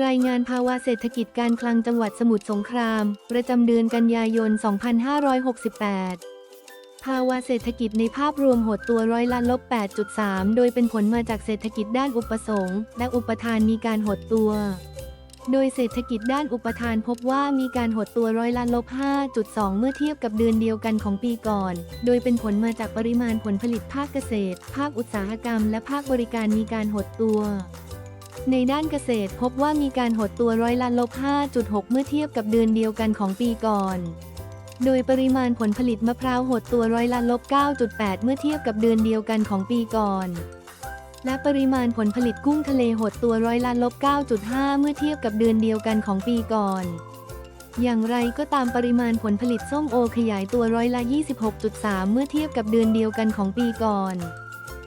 รายงานภาวะเศรษฐกิจการคลังจังหวัดสมุทรสงคราม ประจำเดือนกันยายน 2568 ภาวะเศรษฐกิจในภาพรวมหดตัวร้อยละลบ 8.3 โดยเป็นผลมาจากเศรษฐกิจด้านอุปสงค์และอุปทานมีการหดตัว โดยเศรษฐกิจด้านอุปทานพบว่ามีการหดตัวร้อยละลบ 5.2 เมื่อเทียบกับเดือนเดียวกันของปีก่อน โดยเป็นผลมาจากปริมาณผลผลิตภาคเกษตร ภาคอุตสาหกรรม และภาคบริการมีการหดตัว ในด้านเกษตรพบว่ามีการหดตัวร้อยละลบ 5.6 เมื่อเทียบกับเดือนเดียวกันของปีก่อน โดยปริมาณผลผลิตมะพร้าวหดตัวร้อยละลบ 9.8 เมื่อเทียบกับเดือนเดียวกันของปีก่อน และปริมาณผลผลิตกุ้งทะเลหดตัวร้อยละลบ 9.5 เมื่อเทียบกับเดือนเดียวกันของปีก่อนอย่างไรก็ตามปริมาณผลผลิตส้มโอขยายตัวร้อยละ 26.3 เมื่อเทียบกับเดือนเดียวกันของปีก่อน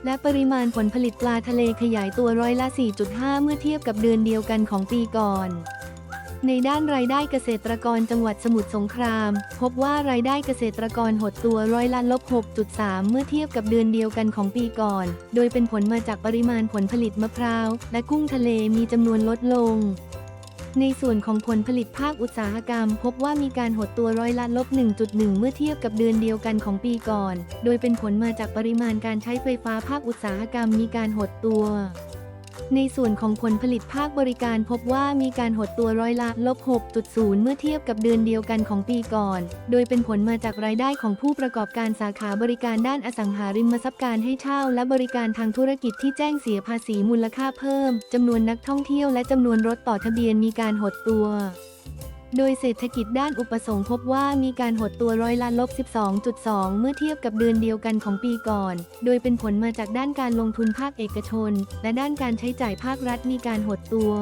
และปริมาณผลผลิตปลาทะเลขยายตัวร้อยละ 4.5 เมื่อเทียบกับเดือนเดียวกันของปีก่อน ในด้านรายได้เกษตรกรจังหวัดสมุทรสงคราม พบว่ารายได้เกษตรกรหดตัวร้อยละลบ 6.3 เมื่อเทียบกับเดือนเดียวกันของปีก่อน โดยเป็นผลมาจากปริมาณผลผลิตมะพร้าว และกุ้งทะเลมีจำนวนลดลง ในส่วนของผลผลิตภาคอุตสาหกรรม พบว่ามีการหดตัวร้อยละลบ 1.1 เมื่อเทียบกับเดือนเดียวกันของปีก่อน โดยเป็นผลมาจากปริมาณการใช้ไฟฟ้าภาคอุตสาหกรรมมีการหดตัว ในส่วนของผลผลิตภาคบริการพบว่ามีการหดตัวร้อยละลบ6.0 เมื่อเทียบกับเดือนเดียวกันของปีก่อน โดยเป็นผลมาจากรายได้ของผู้ประกอบการสาขาบริการด้านอสังหาริมทรัพย์การให้เช่า และบริการทางธุรกิจที่แจ้งเสียภาษีมูลค่าเพิ่มจำนวนนักท่องเที่ยวและจำนวนรถต่อทะเบียนมีการหดตัว โดยเศรษฐกิจด้านอุปสงค์พบว่ามีการหดตัวร้อยละลบ 12.2 เมื่อเทียบกับเดือนเดียวกันของปีก่อน โดยเป็นผลมาจากด้านการลงทุนภาคเอกชน และด้านการใช้จ่ายภาครัฐมีการหดตัว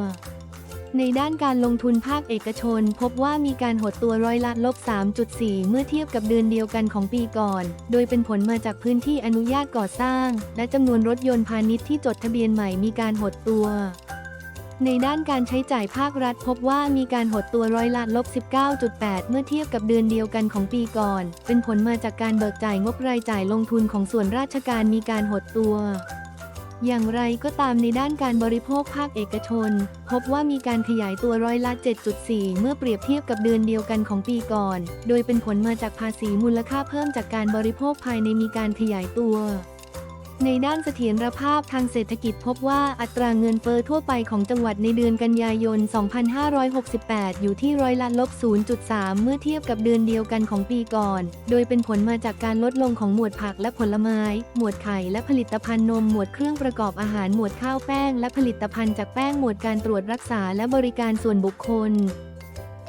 ในด้านการลงทุนภาคเอกชน พบว่ามีการหดตัวร้อยละลบ 3.4 เมื่อเทียบกับเดือนเดียวกันของปีก่อน โดยเป็นผลมาจากพื้นที่อนุญาตก่อสร้าง และจำนวนรถยนต์พาณิชย์ที่จดทะเบียนใหม่มีการหดตัว ในด้านการใช้จ่ายภาครัฐพบว่ามีการหดตัวร้อยละลบ 19.8 เมื่อเทียบกับเดือนเดียวกันของปีก่อน เป็นผลมาจากการเบิกจ่ายงบรายจ่ายลงทุนของส่วนราชการมีการหดตัวอย่างไรก็ตามในด้านการบริโภคภาคเอกชน พบว่ามีการขยายตัวร้อยละ 7.4 เมื่อเปรียบเทียบกับเดือนเดียวกันของปีก่อน โดยเป็นผลมาจากภาษีมูลค่าเพิ่มจากการบริโภคภายในมีการขยายตัว ในด้านเสถียรภาพทางเศรษฐกิจพบว่าอัตราเงินเฟอ้อทั่วไปของจังหวัดในเดือนกันยายน 2568 อยู่ที่ร้อยละลบ 0.3 เมื่อเทียบกับเดือนเดียวกันของปีก่อน โดยเป็นผลมาจากการลดลงของหมวดผักและผลไม้ หมวดไข่และผลิตภัณฑ์นม หมวดเครื่องประกอบอาหาร หมวดข้าวแป้ง และผลิตภัณฑ์จากแป้ง หมวดการตรวจรักษาและบริการส่วนบุคคล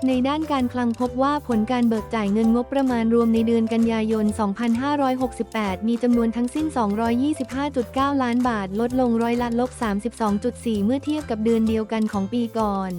ในด้านการคลังพบว่าผลการเบิกจ่ายเงินงบประมาณรวมในเดือนกันยายน 2568 มีจำนวนทั้งสิ้น 225.9 ล้านบาท ลดลงร้อยละลบ 32.4 เมื่อเทียบกับเดือนเดียวกันของปีก่อน